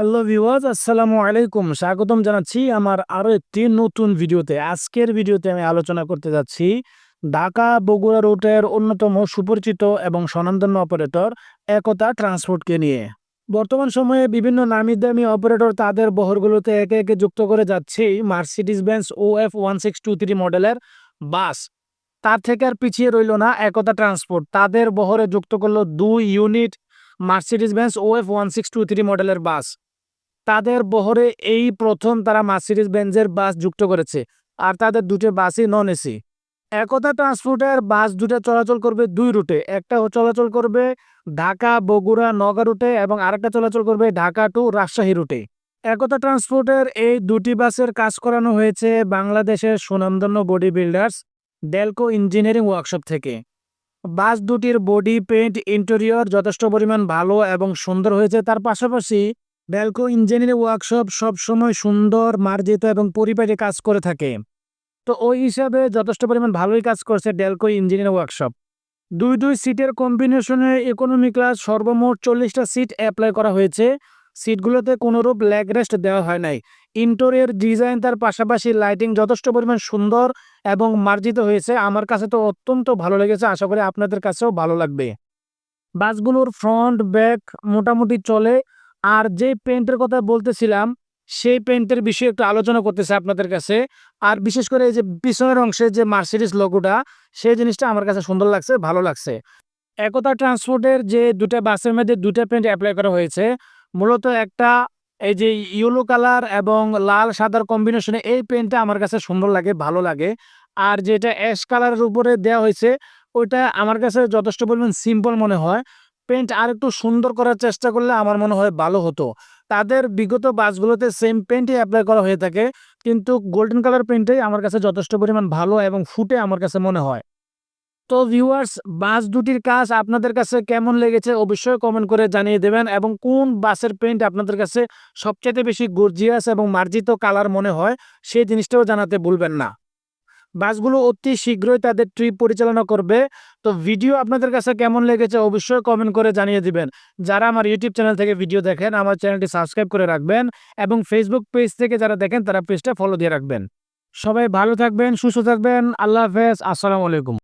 Hello ভিওয়াজ আসসালামু আলাইকুম। স্বাগতম জানাচ্ছি আমার আরও একটি নতুন ভিডিওতে। আজকের ভিডিওতে আমি আলোচনা করতে যাচ্ছি ঢাকা বগুড়া রুটের অন্যতম সুপরিচিত এবং স্বনামধন্য অপারেটর একতা ট্রান্সপোর্টকে নিয়ে। বর্তমান সময়ে বিভিন্ন নামি দামি অপারেটর তাদের বহরগুলোতে একে একে যুক্ত করে যাচ্ছে Mercedes Benz O F one six two three মডেলের বাস। তার থেকে আর পিছিয়ে রইল না একতা ট্রান্সপোর্ট। তাদের বহরে যুক্ত করল দুই unit Mercedes Benz O F one six two three মডেলের বাস। তাদের বহরে এই প্রথম তারা মার্সিডিস বেঞ্জের বাস যুক্ত করেছে, আর তাদের দুটো বাসই নন এসি একতা ট্রান্সপোর্টের বাস দুটো চলাচল করবে দুই রুটে, একটা চলাচল করবে ঢাকা, বগুড়া, নগা রুটে এবং আরেকটা চলাচল করবে ঢাকা টু রাজশাহী রুটে। একতা ট্রান্সপোর্টের এই দুটি বাসের কাজ করানো হয়েছে বাংলাদেশের সুনামধন্য body builders Delco engineering workshop থেকে। বাস দুটির বডি, পেইন্ট, ইন্টেরিয়র যথেষ্ট পরিমাণ ভালো এবং সুন্দর হয়েছে, তার পাশাপাশি ব্যালকো ইঞ্জিনিয়ারিং ওয়ার্কশপ সবসময় সুন্দর, মার্জিত এবং পরিপাটি কাজ করে থাকে। তো ওই হিসাবে যথেষ্ট পরিমাণ ভালোই কাজ করছে ডেলকো ইঞ্জিনিয়ারিং ওয়ার্কশপ দুই দুই সিটের কম্বিনেশনে ইকোনমি ক্লাস সর্বমোট চল্লিশটা সিট অ্যাপ্লাই করা হয়েছে। সিটগুলোতে কোনোরূপ ল্যাগ রেস্ট দেওয়া হয় নাই। ইন্টোরিয়ার ডিজাইন তার পাশাপাশি লাইটিং যথেষ্ট পরিমাণ সুন্দর এবং মার্জিত হয়েছে। আমার কাছে তো অত্যন্ত ভালো লেগেছে, আশা করি আপনাদের কাছেও ভালো লাগবে। বাসগুলোর ফ্রন্ট ব্যাক মোটামুটি চলে। আর যে পেন্টের কথা বলতেছিলাম, সেই পেন্টের বিষয়ে একটু আলোচনা করতেছে আপনাদের কাছে। আর বিশেষ করে এই যে পিছনের অংশে যে মার্সিডিস লোগোটা সেই জিনিসটা আমার কাছে সুন্দর লাগছে, ভালো লাগছে। একতা ট্রান্সপোর্টের যে দুটা বাসের মধ্যে দুটা পেন্ট অ্যাপ্লাই করা হয়েছে, মূলত একটা এই যে ইয়েলো কালার এবং লাল সাদার কম্বিনেশনে এই পেন্টটা আমার কাছে সুন্দর লাগে, ভালো লাগে। আর যেটা অ্যাশ কালারের উপরে দেওয়া হয়েছে, ওইটা আমার কাছে যথেষ্ট পরিমাণ সিম্পল মনে হয়। পেন্ট আর একটু সুন্দর করার চেষ্টা করলে আমার মনে হয় ভালো হতো। তাদের বিগত বাসগুলোতে সেম পেন্টই অ্যাপ্লাই করা হয়ে থাকে, কিন্তু গোল্ডেন কালার পেন্টটাই আমার কাছে যথেষ্ট পরিমাণ ভালো এবং ফুটে আমার কাছে মনে হয়। তো ভিউয়ার্স বাস দুটির কাজ আপনাদের কাছে কেমন লেগেছে অবশ্যই কমেন্ট করে জানিয়ে দেবেন এবং কোন বাসের পেন্ট আপনাদের কাছে সবচেয়ে বেশি গর্জিয়াস এবং মার্জিত কালার মনে হয়, সেই জিনিসটাও জানাতে ভুলবেন না। বাসগুলো অতি শীঘ্রই তাদের ট্রিপ পরিচালনা করবে। তো ভিডিও আপনাদের কাছে কেমন লেগেছে অবশ্যই কমেন্ট করে জানিয়ে দিবেন। যারা আমার ইউটিউব চ্যানেল থেকে ভিডিও দেখেন, আমার চ্যানেলটি সাবস্ক্রাইব করে রাখবেন এবং ফেসবুক পেজ থেকে যারা দেখেন, তারা পেজটা ফলো দিয়ে রাখবেন। সবাই ভালো থাকবেন, সুস্থ থাকবেন, আল্লাহ হাফেজ, আসসালামু আলাইকুম।